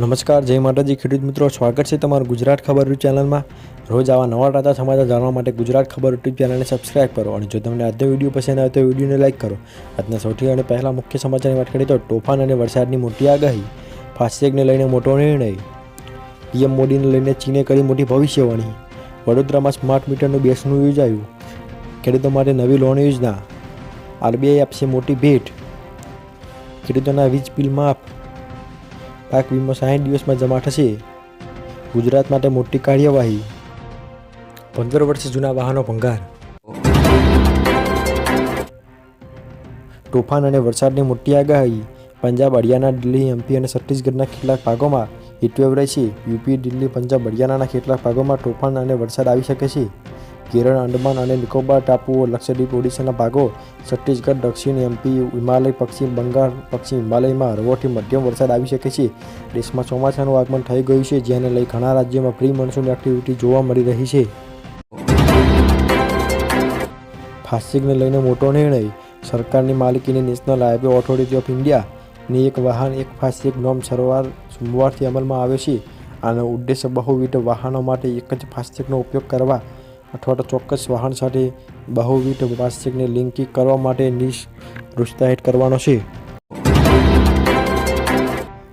નમસ્કાર, જય માતાજી. ખેડૂત મિત્રો, સ્વાગત છે તમારું ગુજરાત ખબર યુટ્યુબ ચેનલમાં. રોજ આવા નવા તાજા સમાચાર જાણવા માટે ગુજરાત ખબર યુટ્યુબ ચેનલને સબસ્ક્રાઇબ કરો અને જો તમને આજનો વીડિયો પસંદ આવે તો વિડીયોને લાઇક કરો. આજના સૌથી અને પહેલા મુખ્ય સમાચારની વાત કરીએ તો તોફાન અને વરસાદની મોટી આગાહી. ફાસ્ટેગને લઈને મોટો નિર્ણય. પીએમ મોદીને લઈને ચીને કરી મોટી ભવિષ્યવાણી. વડોદરામાં સ્માર્ટ મીટરનું બેસનું યોજાયું. ખેડૂતો માટે નવી લોન યોજના. આરબીઆઈ આપશે મોટી ભેટ. ખેડૂતોના વીજ બિલ માફ. પાક વીમો સાઠ દિવસમાં જમા થશે. ગુજરાત માટે મોટી કાર્યવાહી. પંદર વર્ષ જૂના વાહનો ભંગાર. તોફાન અને વરસાદની મોટી આગાહી. પંજાબ, હરિયાણા, દિલ્હી, એમપી અને છત્તીસગઢના કેટલાક ભાગોમાં હીટવેવ રહેશે. યુપી, દિલ્હી, પંજાબ, હરિયાણાના કેટલાક ભાગોમાં તોફાન અને વરસાદ આવી શકે છે. કેરળ અંડમાન અને નિકોબાર ટાપુઓ લક્ષદ્વીપ, ઓડિશાના ભાગો, છત્તીસગઢ, દક્ષિણ એમપી, હિમાલય, પશ્ચિમ બંગાળ, પશ્ચિમ હિમાલયમાં હળવોથી મધ્યમ વરસાદ આવી શકે છે. દેશમાં ચોમાસાનું આગમન થઈ ગયું છે, જેને લઈ ઘણા રાજ્યોમાં પ્રી મોન્સૂન એક્ટિવિટી જોવા મળી રહી છે. ફાસ્ટેગને લઈને મોટો નિર્ણય, સરકારની માલિકીની નેશનલ હાઈવે ઓથોરિટી ઓફ ઇન્ડિયાની એક વાહન, એક ફાસ્ટેગ નોમ સરવાર સોમવારથી અમલમાં આવે છે. આનો ઉદ્દેશ્ય બહુવિધ વાહનો માટે એક જ ફાસ્ટેગનો ઉપયોગ કરવા અથવા તો ચોક્કસ વાહન સાથે બહુવિધ વાર્ષિકને લિંકિંગ કરવા માટે નિશ પ્રોત્સાહિત કરવાનો છે.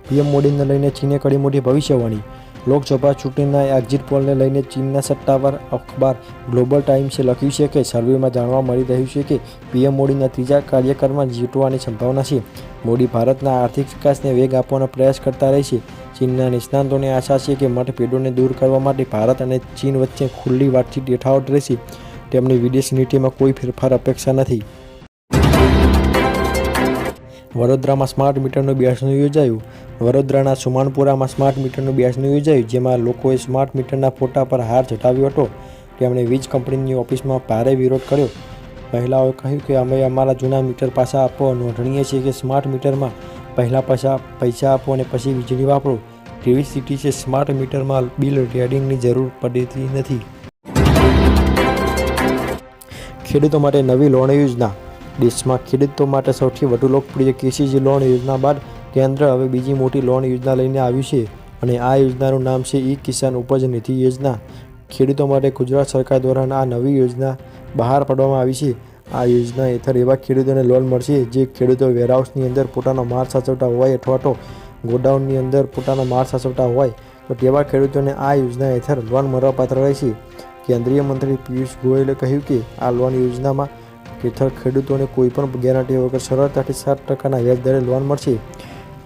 પીએમ મોદીને લઈને ચીને કરી મોટી ભવિષ્યવાણી. લોકસભા ચૂંટણીના એક્ઝિટ પોલને લઈને ચીનના સત્તાવાર અખબાર ગ્લોબલ ટાઈમ્સે લખ્યું છે કે સર્વેમાં જાણવા મળી રહ્યું છે કે પીએમ મોદીના ત્રીજા કાર્યક્રમમાં જીતવાની સંભાવના છે. મોદી ભારતના આર્થિક વિકાસને વેગ આપવાનો પ્રયાસ કરતા રહેશે ચીનના નિષ્ણાંતોને આશા છે કે મતભેદોને દૂર કરવા માટે ભારત અને ચીન વચ્ચે ખુલ્લી વાતચીત યથાવત રહેશે. તેમની વિદેશ નીતિમાં કોઈ ફેરફાર અપેક્ષા નથી. વડોદરામાં સ્માર્ટ મીટરનું બેસણું યોજાયું. વડોદરાના સુમાનપુરામાં સ્માર્ટ મીટરનું બેસણું યોજાયું, જેમાં લોકોએ સ્માર્ટ મીટરના ફોટા પર હાર ચઢાવ્યો હતો. તેમણે વીજ કંપનીની ઓફિસમાં ભારે વિરોધ કર્યો. મહિલાઓએ કહ્યું કે, અમે અમારા જૂના મીટર પાછા આપવા નોંધણીએ છીએ કે સ્માર્ટ મીટરમાં પહેલાં પૈસા પૈસા આપો અને પછી વીજળી વાપરો. તેવી સ્થિતિ છે સ્માર્ટ મીટરમાં બિલ રેડિંગની જરૂર પડતી નથી. ખેડૂતો માટે નવી લોન યોજના. દેશમાં ખેડૂતો માટે સૌથી વધુ લોકપ્રિય કેસીજી લોન યોજના બાદ કેન્દ્ર હવે બીજી મોટી લોન યોજના લઈને આવ્યું છે અને આ યોજનાનું નામ છે ઈ કિસાન ઉપજ નિધિ યોજના. ખેડૂતો માટે ગુજરાત સરકાર દ્વારા આ નવી યોજના બહાર પાડવામાં આવી છે. આ યોજના હેઠળ એવા ખેડૂતોને લોન મળશે જે ખેડૂતો વેરહાઉસની અંદર પોતાનો માલ સાચવતા હોય અથવા તો ગોડાઉનની અંદર પોતાનો માલ સાચવતા હોય. તો તેવા ખેડૂતોને આ યોજના હેઠળ લોન મળવાપાત્ર રહેશે. કેન્દ્રીય મંત્રી પિયુષ ગોયલે કહ્યું કે આ લોન યોજનામાં હેઠળ ખેડૂતોને કોઈપણ ગેરંટી વગર સરળતાથી સાત ટકાના વ્યાજ દરે લોન મળશે.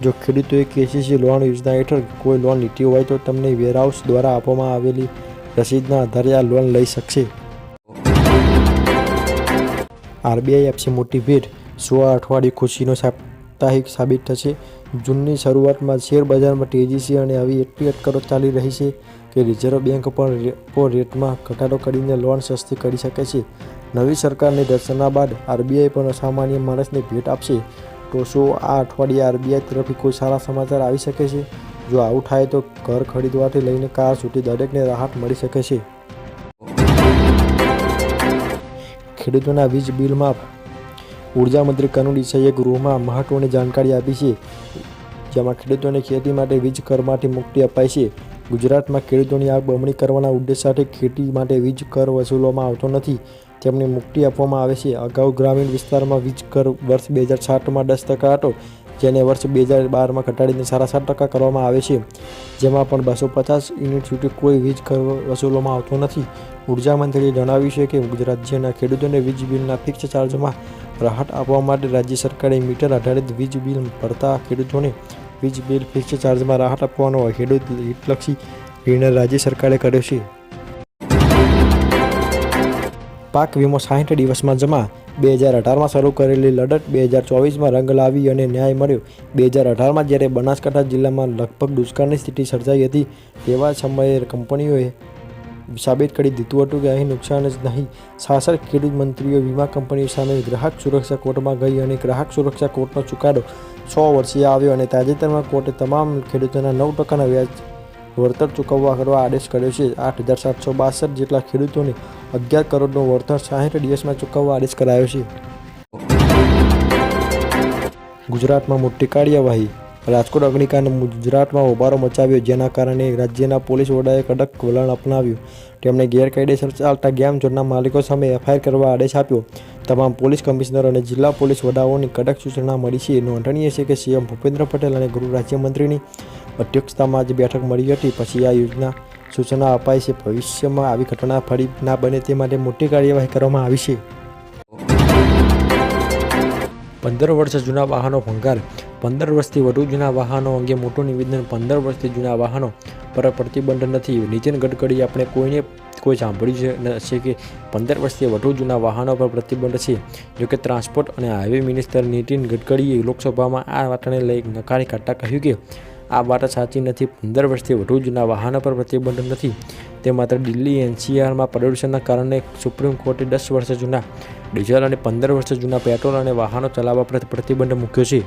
જો ખેડૂતોએ કેસીસી લોન યોજના હેઠળ કોઈ લોન લીધી હોય તો તમને વેરહાઉસ દ્વારા આપવામાં આવેલી રસીદના આધારે આ લોન લઈ શકશે. આરબીઆઈ આપશે મોટી ભેટ. સો અઠવાડિયું ખુશીનો સાપ્તાહિક સાબિત થશે. જૂનની શરૂઆતમાં શેર બજારમાં તેજી છે અને આવી એટલી અટકળો ચાલી રહી છે કે રિઝર્વ બેંક પણ રેપો રેટમાં ઘટાડો કરીને લોન સસ્તી કરી શકે છે. નવી સરકારની રચના બાદ આરબીઆઈ પણ અસામાન્ય માણસને ભેટ આપશે. તો શું આ અઠવાડિયે આરબીઆઈ તરફથી કોઈ સારા સમાચાર આવી શકે છે? જો આવું થાય તો ઘર ખરીદવાથી લઈને કાર સુધી દરેકને રાહત મળી શકે છે. ખેડૂતોના વીજ બિલ માફ ઊર્જા મંત્રી કનુ ડિસાઈએ ગૃહમાં મહત્વની જાણકારી આપી છે, જેમાં ખેડૂતોને ખેતી માટે વીજ કરમાંથી મુક્તિ અપાય છે. ગુજરાતમાં ખેડૂતોની આવક બમણી કરવાના ઉદ્દેશ સાથે ખેતી માટે વીજ કર વસૂલવામાં આવતો નથી. તેમને મુક્તિ આપવામાં આવે છે. અગાઉ ગ્રામીણ વિસ્તારમાં વીજ કર વર્ષ બે હજાર સાતમાં દસ ટકા હતો. જેને વર્ષ બે હજાર બારમાં ઘટાડીને સાડા સાત ટકા કરવામાં આવે છે. જેમાં પણ બસો પચાસ યુનિટ સુધી કોઈ વીજ વસૂલવામાં આવતો નથી. ઊર્જા મંત્રીએ જણાવ્યું છે કે રાજ્યના ખેડૂતોને વીજ બિલના ફિક્સ ચાર્જમાં રાહત આપવા માટે રાજ્ય સરકારે મીટર આધારિત વીજ બિલ ભરતા ખેડૂતોને વીજ બિલ ફિક્સ ચાર્જમાં રાહત આપવાનો ખેડૂત હિતલક્ષી નિર્ણય રાજ્ય સરકારે કર્યો છે. પાક વીમો સાહીઠ દિવસમાં જમા બે હજાર અઢારમાં શરૂ કરેલી લડત બે હજાર ચોવીસમાં રંગ લાવી અને ન્યાય મળ્યો. બે હજાર અઢારમાં જ્યારે બનાસકાંઠા જિલ્લામાં લગભગ દુષ્કાળની સ્થિતિ સર્જાઈ હતી, તેવા સમયે કંપનીઓએ સાબિત કરી દીધું હતું કે અહીં નુકસાન જ નહીં. શાસક ખેડૂત મંત્રીઓ વીમા કંપનીઓ સામે ગ્રાહક સુરક્ષા કોર્ટમાં ગઈ અને ગ્રાહક સુરક્ષા કોર્ટનો ચુકાદો સો વર્ષીય આવ્યો અને તાજેતરમાં કોર્ટે તમામ ખેડૂતોના નવ ટકાના વ્યાજ વળતર ચૂકવવા કરવા આદેશ કર્યો છે. આઠ હજાર સાતસો બાસઠ જેટલા ખેડૂતોને અગિયાર કરોડનું વળતર સાહીઠ દિવસમાં ચૂકવવા આદેશ કરાયો છે. ગુજરાતમાં મોટી કાર્યવાહી રાજકોટ અગ્નિકાંડ ગુજરાતમાં હોબાળો મચાવ્યો, જેના કારણે રાજ્યના પોલીસ વડાએ કડક વલણ અપનાવ્યું. તેમણે ગેરકાયદેસર ચાલતા ગેમ ઝોનના માલિકો સામે એફઆઈઆર કરવા આદેશ આપ્યો. તમામ પોલીસ કમિશનર અને જિલ્લા પોલીસ વડાઓની કડક સૂચના મળી છે. નોંધનીય છે કે સીએમ ભૂપેન્દ્ર પટેલ અને ગૃહ રાજ્યમંત્રીની અધ્યક્ષતામાં જે બેઠક મળી હતી. પછી આ યોજના સૂચના અપાઈ છે. ભવિષ્યમાં આવી ઘટના ફરી ના બને તે માટે મોટી કાર્યવાહી કરવામાં આવી છે. પંદર વર્ષ જૂના વાહનો ભંગાર. પંદર વર્ષથી વધુ જૂના વાહનો અંગે મોટું નિવેદન પંદર વર્ષથી જૂના વાહનો પર પ્રતિબંધ નથી. નીતિન ગડકરી આપણે કોઈને કોઈ સાંભળ્યું છે નથી કે પંદર વર્ષથી વધુ જૂના વાહનો પર પ્રતિબંધ છે. જોકે ટ્રાન્સપોર્ટ અને હાઈવે મિનિસ્ટર નીતિન ગડકરીએ લોકસભામાં આ વાતને લઈ નકારી કાઢતા કહ્યું કે આ વાત સાચી નથી. પંદર વર્ષથી વધુ જૂના વાહનો પર પ્રતિબંધ નથી. તે માત્ર દિલ્હી એનસીઆરમાં પ્રદૂષણના કારણે સુપ્રીમ કોર્ટે દસ વર્ષ જૂના ડીઝલ અને પંદર વર્ષ જૂના પેટ્રોલ અને વાહનો ચલાવવા પર પ્રતિબંધ મૂક્યો છે.